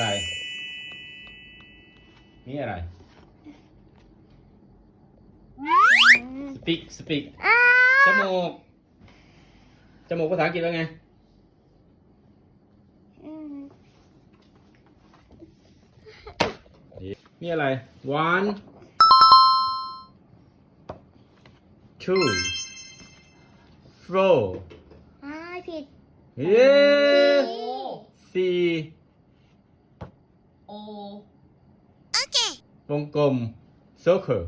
อะไร นี่อะไร สปีก สปีกอ้าจมูก จมูกภาษาอังกฤษว่าไงอืมนี่อะไร one two four อ้ายผิด เย้ โอ้สี่โอวงกลม circle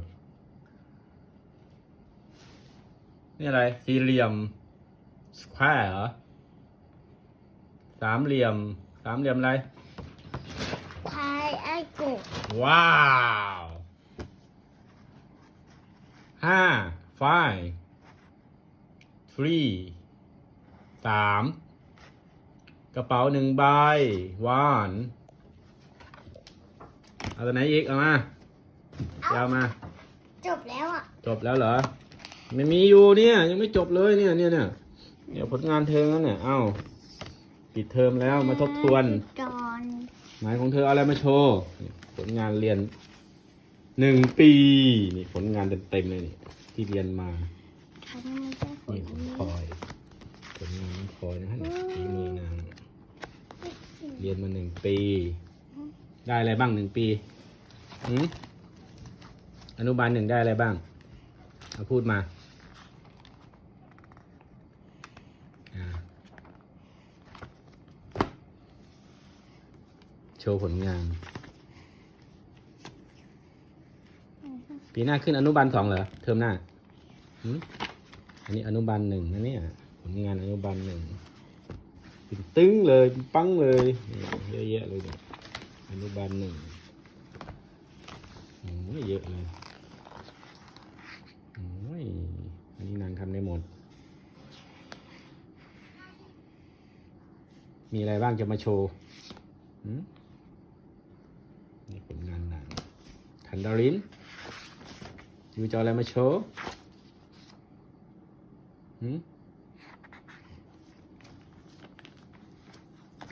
นี่อะไร สี่เหลี่ยม square เหรอ สามเหลี่ยม สามเหลี่ยมอะไร ทายไอ้กบว้าวห้า five three สาม กระเป๋าหนึ่งใบวาน เอาตัวไหนอีกเอามาจะเอามา จบแล้วอะ จบแล้วเหรอมันมีอยู่เนี่ยยังไม่จบเลยเนี่ยเนี่ยเนี่ยเดี๋ยวผลงานเทอมแล้วเนี่ยเอ้าปิดเทอมแล้วมาทบทวน จอนหมายของเธอเอาอะไรมาโชว์นี่ผลงานเรียนหนึ่งปีนี่ผลงานเต็มๆเลยนี่ที่เรียนมาฉันไม่ใช่คนนี่ของพลอยผลงานของพลอยนะฮะเนี่ยฝีมือนางเรียนมาหนึ่งปี ได้อะไรบ้างหนึ่งปีหืมอนุบาลหนึ่งได้อะไรบ้างเอาพูดมาโชว์ผลงาน ปีหน้าขึ้นอนุบาลสองเหรอ เทอมหน้าหืมอันนี้อนุบาลหนึ่งนะเนี่ยผลงานอนุบาลหนึ่งเป็นตึ้งเลย ปังเลย เยอะแยะเลยเนี่ย อนุบาลหนึ่งโอ้ยเยอะเลยโอ้ยอันนี้นางทำได้หมด มีอะไรบ้างจะมาโชว์หืมนี่ผลงานนางทันดารินยูจะออะไรมาโชว์หื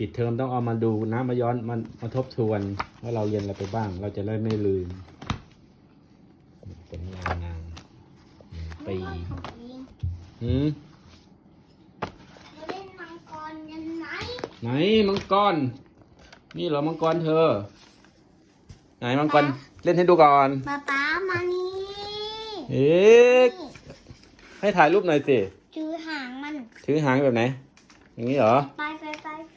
ปิดเทอมต้องเอามาดูนะมาย้อนมามาทบทวนว่าเราเรียนอะไรไปบ้าง เราจะได้ไม่ลืมผลงานนางหนึ่งปีหืมเราเล่นมังกรกันไหมไหนมังกร นี่เหรอมังกรเธอ ไหนมังกรเล่นให้ดูก่อนป๊าป๊ามานี่เอ๊ะให้ถ่ายรูปหน่อยสิชื่อหางมัน ถือหางแบบไหน อย่างนี้เหรอ ไป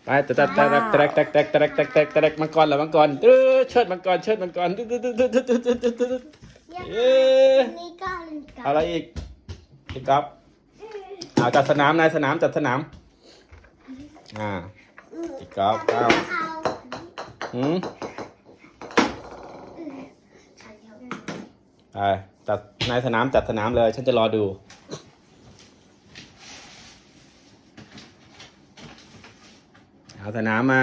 ไปไปไปแตะแตะแตะแตะแตะแตะแตะแตะแตะแตะแตะมังกรเหรอมังกรตื้อเชิดมังกรเชิดมังกรตื้อตื้อตื้อตื้อตื้อตื้อตื้อตื้อเอ๊ะเล่นกับอะไรอีกอีกครับอาจัดสนามนายสนามจัดสนามอ่าอีกครับครัเอาหืมไปจัดนายสนามจัดสนามเลยฉันจะรอดู เอาสนามมา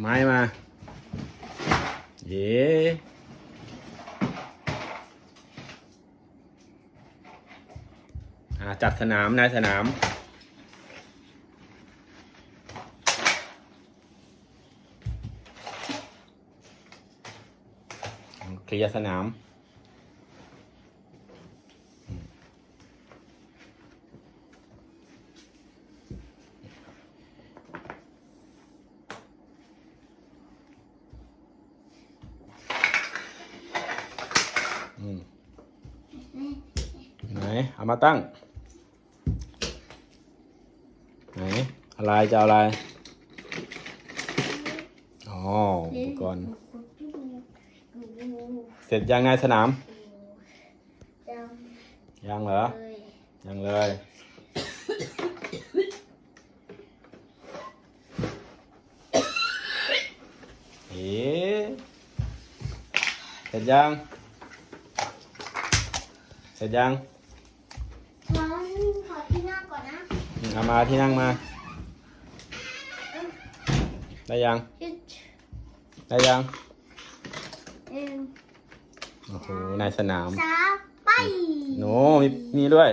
ไม้มาเย้อ่จัดสนามนายสนามเคลียร์สนาม อืมไหน เอา มาตั้ง ไหน อะไรจะอะไร อ๋ออุปกรณ์ เสร็จยังไงสนาม ยังเหรอยยังเลย เอ๊ะเสร็จยัง เสร็จยัง ฉันขอที่หน้าก่อนนะ อืม เอามาที่นั่งมา ได้ยังยึดได้ยังหนึ่งโอ้โหในสนาม สามไปโนมีมีด้วย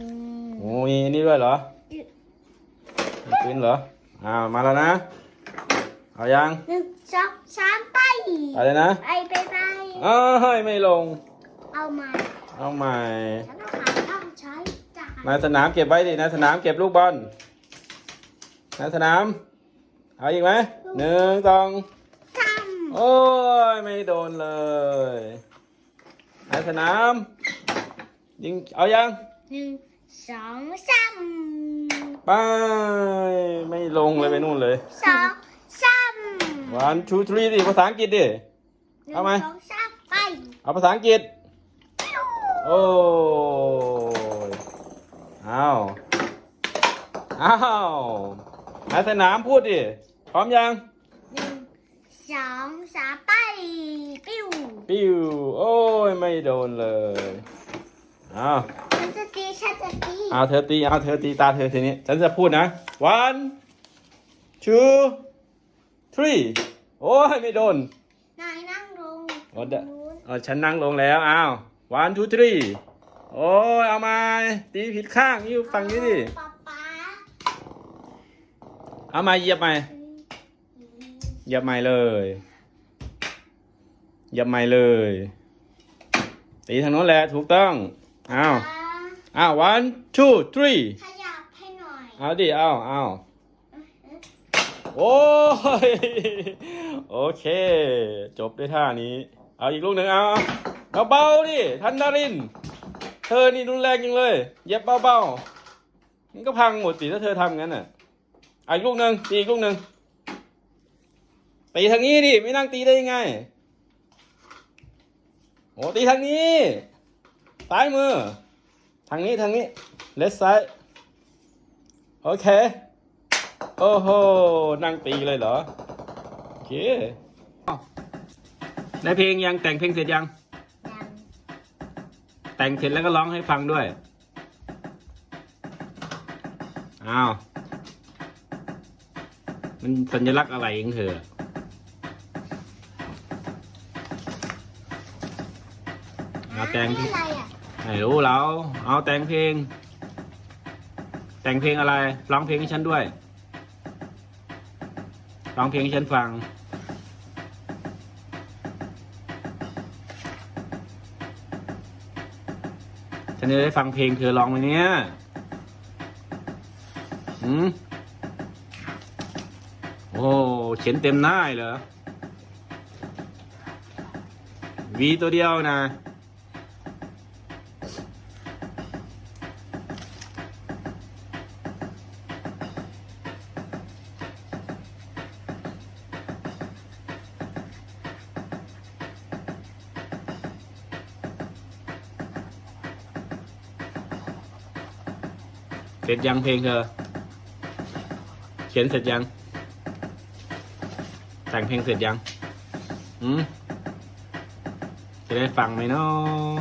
อืมโอ้มีนี่ด้วยเหรอยึดมีปืนเหรออ้าวมาแล้วนะ เอายัง หนึ่งสองสามไป ไปเลยนะ ไปไปไปเอ้ยไม่ลง เอามา เอาใหม่ แล้วก็หาต้องใช้จ่าย นายสนามเก็บไว้ดินายสนามเก็บลูกบอลนายสนาม เอาอีกไหมหนึ่งสองทโอ้ยไม่โดนเลยนายสนาม ยิงเอายังำหนึ่งสองสามไปไม่ลงเลยไปนู่นเลยสองสามวันชูทรีดิภาษาอังกฤษดิหนึ่งเอาไหมสองสามไปเอาภาษาอังกฤษ โอ้ยอ้าว อ้าวนายสนามพูดดิ พร้อมยัง หนึ่งสองสามไปปิ้วปิ้ว โอ้ย ไม่โดนเลย อ้าว ฉันจะตีฉันจะตีเอาเธอตีเอาเธอตีตาเธอทีนี้ ฉันจะพูดนะ one two three โอ้ย ไม่โดนนายนั่งลงโอ้เดะนู้นเออฉันนั่งลงแล้ว อ้าว one two three โอ้ย เอามา ตีผิดข้างอยู่ฝั่งนี้ดิ ป๊าป๊า เอามาเหยียบใหม่เหยียบใหม่เลยเหยียบใหม่เลย ตีทางโน้นแหละถูกต้องอ้าวป๊าอ้าว one two three ขยับให้หน่อยเอาดิเอาเอาโอ้ยโอเค จบด้วยท่านี้ เอาอีกลูกหนึ่งเอาเอาเบาๆดิทันดาริน เธอนี่รุนแรงจังเลยเหย็บเบาๆมันก็พังหมดสิถ้าเธอทำงั้นน่ะเอาอีกลูกหนึ่งตีอีกลูกหนึ่งตีทางนี้ดิไม่นั่งตีได้ยังไงโอ้ตีทางนี้ซ้ายมือ ทางนี้ทางนี้เลสซ้ายโอเค โอ้โหนั่งตีเลยเหรอโอเคอ้าวได้เพลงยังแต่งเพลงเสร็จยังยัง แต่งเสร็จแล้วก็ร้องให้ฟังด้วยอ้าว มันสัญลักษณ์อะไรของเธอเอาแต่งนี่อะไรอะไม่รู้เราเอาแต่งเพลง แต่งเพลงอะไร ร้องเพลงให้ฉันด้วย ร้องเพลงให้ฉันฟัง ฉันจะได้ฟังเพลงเธอร้องไหมเนี่ยหืมโอ้ เขียนเต็มหน้าเลยเหรอวีตัวเดียวนะเสร็จยังเพลงเธอ เขียนเสร็จยัง แต่งเพลงเสร็จยังอืมจะได้ฟังไหมเนาะ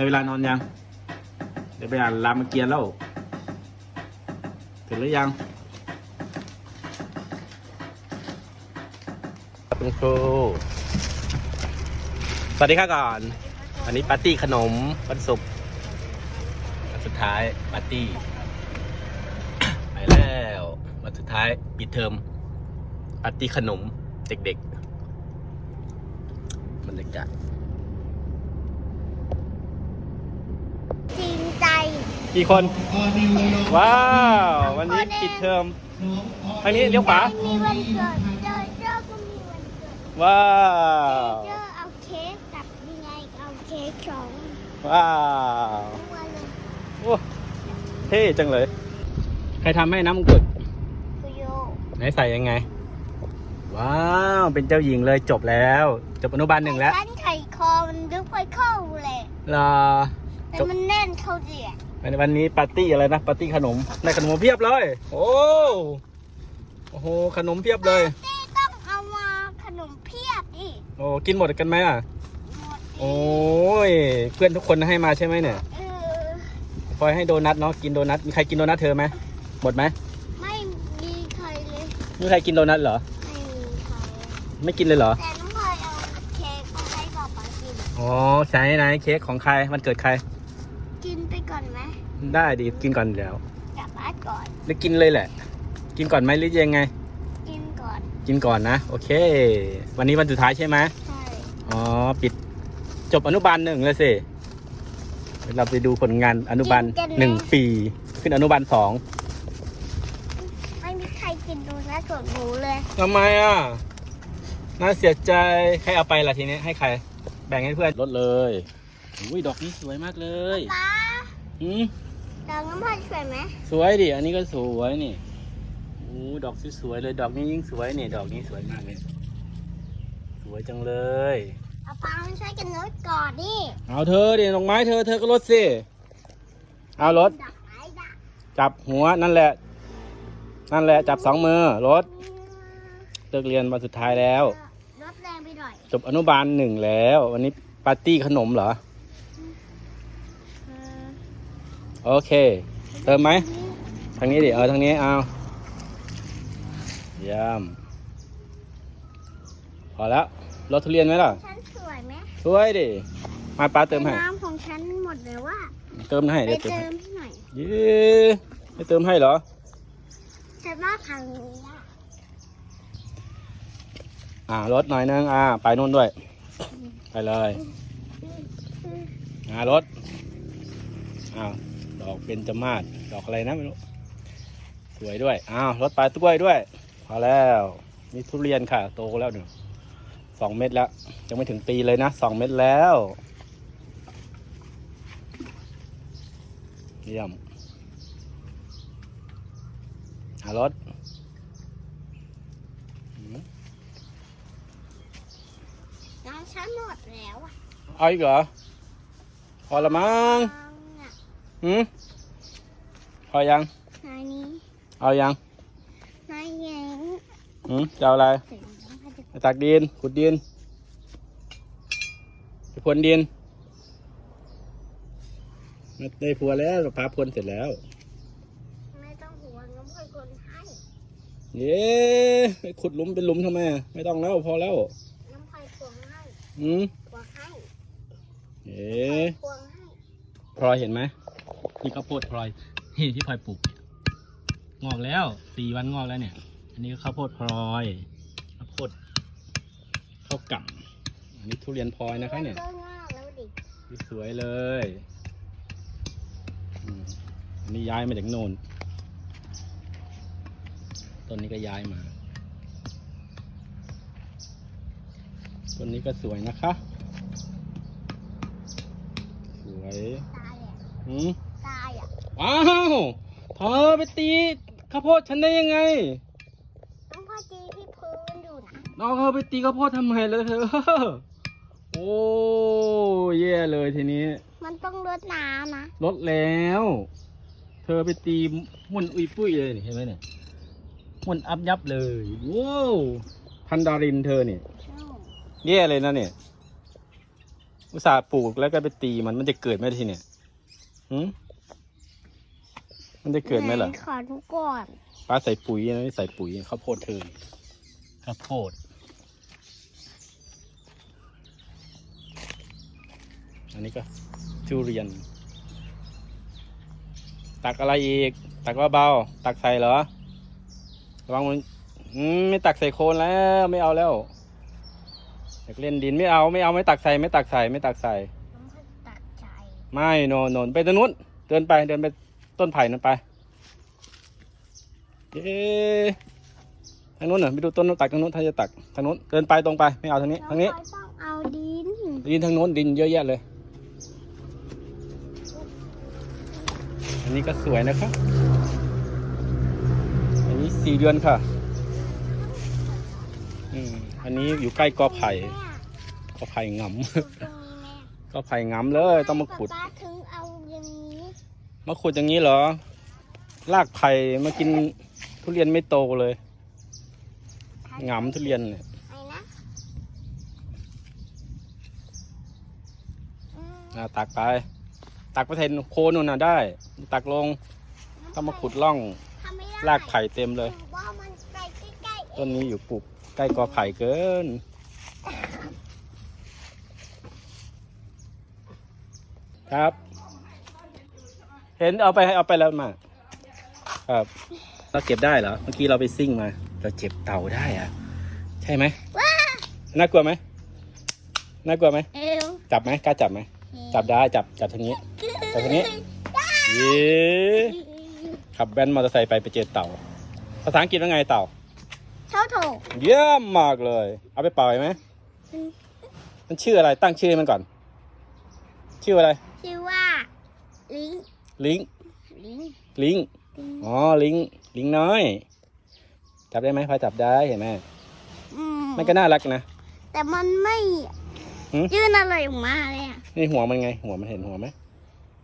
ได้เวลานอนยังได้เวลาลามเกียรติแล้วเสร็จหรือยังคุณครูสวัสดีครับก่อน วันนี้ปาร์ตี้ขนมวันศุกร์วันสุดท้ายปาร์ตี้ไปแล้ววันสุดท้ายปิดเทอมปาร์ตี้ขนมเด็กๆบรรยากาศ จริงใจ กี่คน ว้าว วันนี้ปิดเทอมทางนี้เลี้ยวขวามีวันเกิดเจอเจอก็มีวันเกิดว้าวเจอเอาเค้กกับยังไงเอาเค้กสองว้าววันเลยโอ้เท่จังเลย ใครทำให้น้ำมงกุฎคุโยไหนใส่ยังไง ว้าว เป็นเจ้าหญิงเลยจบแล้ว จบอนุบาลหนึ่งแล้วฉันไข่คอมันลึกไปเข้าเลยรอแต่จบมันแน่นเข้าเดีย วันวันนี้ปาร์ตี้อะไรนะปาร์ตี้ขนมได้ขนมเพียบเลย โอ้โอ้โหขนมเพียบเลยเต้ต้องเอามาขนมเพียบดิโอ้กินหมดกันไหมอะ หมดดิโอ้ยเพื่อนทุกคนให้มาใช่ไหมเนี่ยเออพลอยให้โดนัทเนาะกินโดนัทมีใครกินโดนัทเธอไหมหมดไหมไม่มีใครเลยมีใครกินโดนัทเหรอ ไม่มีใครไม่กินเลยเหรอแต่น้องพลอยเอาเค้กมาให้ป๊าป๊ากินอ๋อใช่ไหนเค้กของใครมันเกิดใครกินไปก่อน ไหมได้ดีกินก่อนเดี๋ยวกลับบ้านก่อนหรือกินเลยแหละ กินก่อนไหมหรือยังไง กินก่อน กินก่อนนะ โอเค วันนี้วันสุดท้ายใช่ไหมใช่ อ๋อ ปิดจบอนุบาลหนึ่งเลยสิเดี๋ยวเราไปดูผลงานอนุบาลหนึ่งปี ขึ้นอนุบาลสองไม่มีใครกินดูนะส่วนหนูเลย ทำไมอะ น่าเสียใจใครเอาไปล่ะทีนี้ให้ใคร แบ่งให้เพื่อนลดเลยอุ้ยดอกนี้สวยมากเลยป๊าอืม ดอกน้ำพลอยสวยไหมสวยดิ อันนี้ก็สวยนี่โอ้ดอกสวยๆเลย ดอกนี้ยิ่งสวยนี่ ดอกนี้สวยมากเลย สวยจังเลย เอาป๊ามาช่วยกันลดก่อนดิ เอาเธอดิดอกไม้เธอ เธอก็ลดสิ เอารถดอกไม้ดอกจับหัวนั่นแหละ นั่นแหละ จับสองมือรถเลิกเรียนวันสุดท้ายแล้วรถแรงไปหน่อย จบอนุบาลหนึ่งแล้ว วันนี้ปาร์ตี้ขนมเหรอเอ โอเค เติมไหมทางนี้ดิเออทางนี้เอาเยี่ยมพอแล้วรถทุเรียนไหมล่ะฉันสวยไหมสวยดิมาป้าเติมให้น้ำของฉันหมดเลยว่าเติมให้ไปเดี๋ยวเติมเติให้มให้หน่อยเย้ไม่เติมให้เหรอฉันว่าทางนี้อะอ่ารถหน่อยนึงอ่าไปนู่นด้วย ไปเลยอ่ารถอ้าว ดอกเป็นจมาศดอกอะไรนะไม่รู้สวยด้วยอ้าวรถปลาต้วยด้วยพอแล้วมีทุเรียนค่ะ โตแล้วหนึ่งสองเม็ดแล้ว ยังไม่ถึงปีเลยนะสองเม็ดแล้วเยี่ยมอ่ารถอืมน้ำฉันหมดแล้วอะเอาอีกเหรอ พอละมั้งเนี่ย หืมพอยังนายนี้เอายังนายเยังหืมจะเอาอะไรถึงน้ำพลอยจะไปตักดินขุดดินไปพรวนดินไม่ได้พรวนแล้วพาพรวนเสร็จแล้ว ไม่ต้องห่วงน้ำพลอยคนให้เย้ไปขุดหลุมเป็นหลุมทำไมอะไม่ต้องแล้วพอแล้วน้ำพลอยควงให้อืมควงให้เอ๊ะควงให้พลอยเห็นไหม นี่ข้าวโพดพลอยนี่ที่พลอยปลูกงอกแล้วสี่วันงอกแล้วเนี่ย อันนี้ก็ข้าวโพดพลอยข้าวโพดข้าวกล่อันนี้ทุเรียนพลอยนะคะเนี่ยดิสวยเลยมันนี้ย้ายมาจากโน่นต้นนี้ก็ย้ายมาต้นนี้ก็สวยนะคะ สวย ตายอะอืมตายอะว้าวเธอไปตีข้าวโพดฉันได้ยังไง น้ำพลอยตีที่พื้นอยู่นะน้องเธอไปตีข้าวโพดทำไมเลยเธอ โอ้แย่เลยทีนี้ มันต้องรดน้ำนะลดแล้ว เธอไปตีมุ่นอุยปุ้ยเลยนี่เห็นไหมเนี่ยมุ่นอับยับเลยว้าวพันดารินเธอเนี่ยแย่เลยนะเนี่ย อุตส่าห์ปลูกแล้วก็ไปตีมันมันจะเกิดไหมทีเนี่ย หืมมันจะเกิดไหมล่ะขอทุกก่อนป้าใส่ปุ๋ยนะไม่ใส่ปุ๋ยข้าวโพดเธอข้าวโพดอันนี้ก็ทุเรียน ตักอะไรอีก ตักว่าเบาๆตักใส่เหรอระวังมันอืมไม่ตักใส่โคนแล้ว ไม่เอาแล้วอยากเล่นดินไม่เอาไม่เอาไม่ตักใส่ไม่ตักใส่ไม่ตักใส่ น้ำพลอยตัดใจ ไม่โนนโนนไปตรงนู้นเดินไปเดินไปต้นไผ่นั่นไปเย้ทางนู้นเหรอไปดูต้นนู้นตักทางนู้นถ้าจะตักทางนู้นเดินไปตรงไปไม่เอาทางนี้ทางนี้น้ำพลอยต้องเอาดิน ดินทางโน้นดินเยอะแยะเลย อันนี้ก็สวยนะครับ อันนี้สี่เดือนค่ะ อืม อันนี้อยู่ใกล้กอไผ่แม่กอไผ่งตรงนี้แม่ำ กอไผ่งำเลยต้องมาขุดป๊าถึงเอาอย่างนี้มาขุดอย่างนี้เหรอ ลากไผ่มากินทุเรียนไม่โตเลยงำทุเรียนเนี่ยไอ้นะอืมอะตักไป ตักไปเทนโคนนู่นน่ะได้ ตักลงต้องมาขุดร่อง ทำไม่ได้รากไผ่เต็มเลย หนูว่ามันไปใกล้ๆเอต้นงนี้อยู่ปลูกใกล้กอไผ่เกิน ครับ เห็นเอาไปเอาไปแล้วมาครับเราเก็บได้เหรอเมื่อกี้เราไปซิ่งมา เราเจ็บเต่าได้อะใช่ไหมว้าน่ากลัวไหมน่ากลัวไหมเอวจับไหมกล้าจับไหมจับได้จับจับทางนี้จับทางนี้เย้ขับแบนมอเตอร์ไซค์ไปไปเจอเต่า ภาษาอังกฤษว่าไงเต่าเท่าโถเยี่ยมมากเลย เอาไปปล่อยไหมมันชื่ออะไรตั้งชื่อให้มันก่อน ชื่ออะไร ชื่อว่าลิงลิงลิงลิงลิงอ๋อลิงลิงน้อย จับได้ไหมพอจับได้เห็นไหมอืมมันก็น่ารักนะแต่มันไม่หืมยื่นอะไรออกมาเลยอะนี่หัวมันไง หัวมันเห็นหัวไหม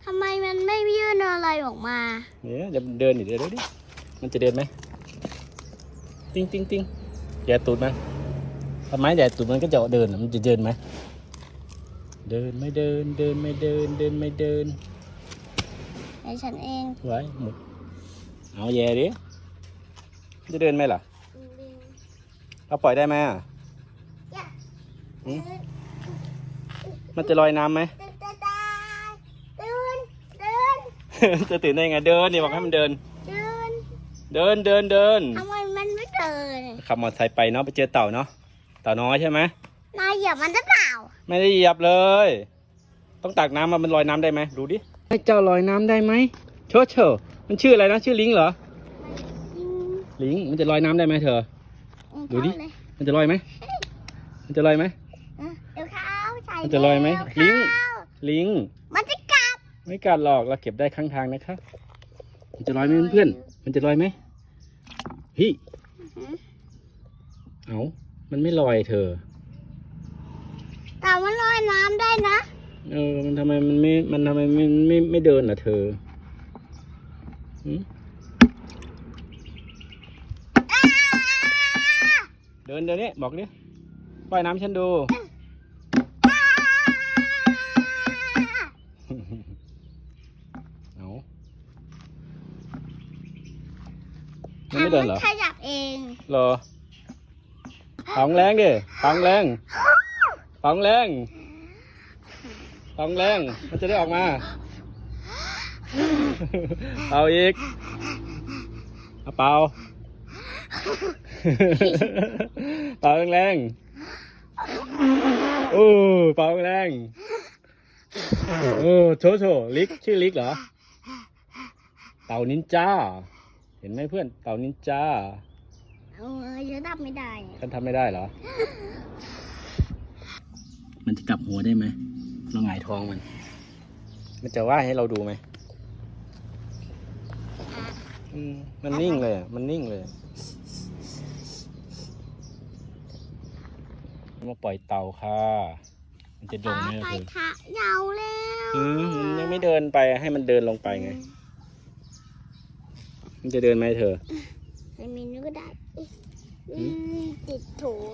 ทำไมมันไม่ยื่นอะไรออกมาเดี๋ยวจะเดินดิเดี๋ยวดิมันจะเดินไหมติ้งติ้งติ้งแย่ตูดมันทำไมแย่ตูดมันก็จะเดินอะมันจะเดินไหม เดินไม่เดินเดินไม่เดินเดินไม่เดินไอ้ฉันเองไว้หมดเอาแย่ดิจะเดินไหมล่ะเราปล่อยได้ไหมอะอย่าหืมมันจะลอยน้ำไหมเดินเดินเดินจะตื่นได้ไงเดินนี่บอกให้มันเดินเดิน เดินเดินเดินทำไมมันไม่เดินขับมอเตอร์ไซค์ไปเนาะไปเจอเต่าเนาะเต่าน้อยใช่ไหม นายเหยียบมันหรือเปล่า ไม่ได้เหยียบเลย ต้องตักน้ำมามันลอยน้ำได้ไหมดูดิ ให้เจ้าลอยน้ำได้ไหมโชว์โชว์มันชื่ออะไรนะ ชื่อลิงเหรอ ลิง มันจะลอยน้ำได้ไหมเธอ ดูดิ มันจะลอยไหม มันจะลอยไหม เดี๋ยวเข้าใส่มันจะลอยไหมเดี๋วลิงเข้าลิง มันจะกลับไม่กัดหรอก เราเก็บได้ข้างทางนะคะ มันจะลอยไหมเพื่อนๆมันจะลอยไหมพี่เอามันไม่ลอยเธอ แต่มันลอยน้ำได้นะ เออ มันทำไมมันไม่ มันทำไมไม่ไม่ไม่เดินล่ะเธอหืมอ้าเดินเดี๋ยวนี้บอกดิว่ายน้ำฉันดู เอามันไม่เดินเหรอมันขยับเอง เหรอปังแรงดิปังแรง ปังแรงปังแรงมันจะได้ออกมา เอาอีกเอาเป่าเป่าแรงๆโอ้เป่าแรงโอ้โชโชลิกชื่อลิกเหรอ เต่านินจา เห็นไหมเพื่อน เต่านินจาเออจะดับไม่ได้ฉันทำไม่ได้เหรอ มันจะกลับหัวได้ไหมเราหงายท้องมัน มันจะว่ายให้เราดูไหมอืมมันนิ่งเลยอะมันนิ่งเลยอะมาปล่อยเต่าค่ะ มันจะลป้างไหมไปล่ะเธอทะยาวแล้วอืมมันยังไม่เดินไปให้มันเดินลงไปไง มันจะเดินไหมเธอไอ้มินก็ได้หืมอืมติดถัว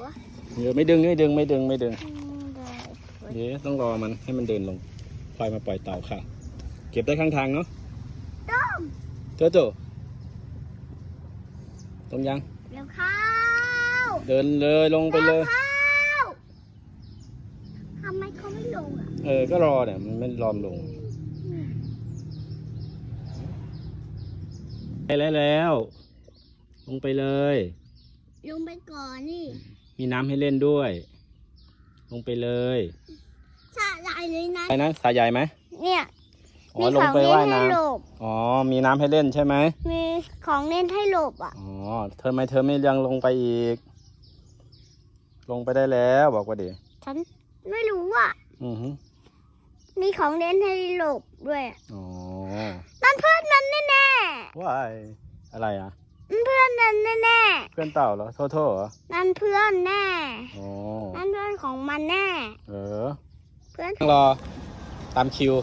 เดี๋ยวไม่ดึงไม่ดึงไม่ดึงไม่ดึง อืมได้ เดี๋ยวต้องรอมันให้มันเดินลงคอยมาปล่อยเต่าค่ะ เก็บได้ข้างทางเนาะต้มเจ้าโจตรงยังเดี๋ยวเข้าเดินเลยลงไปเลยดี๋วเข้าทำไมเขาไม่ลงอะ เออ ก็รอเนี่ย มันไม่รอมลงไปแล้วแล้ว ลงไปเลย ลงไปก่อนนี่ มีน้ำให้เล่นด้วย ลงไปเลยสะใจ เลยนะไปนะสายใหญ่ไหมเนี่ยอ๋อลงไปว่ายน้ให้หลบำอ๋อ มีน้ำให้เล่นใช่ไหมมีของเล่นให้หลบอะ อ๋อ เธอไม่เธอไม่ยังลงไปอีก ลงไปได้แล้วบอกว่าดิฉันไม่รู้อะ อือฮึมีของเล่นให้หลบด้วยอะอ๋อนั่นเพื่อนมันแน่ว้ายอะไรอะๆนั่นเพื่อนนั้นแน่เพื่อนเต่าเหรอโทโทเหรอๆนั่นเพื่อนแน่ อ๋อนั่นเพื่อนของมันแน่ เออ เพื่อน รอตามคิว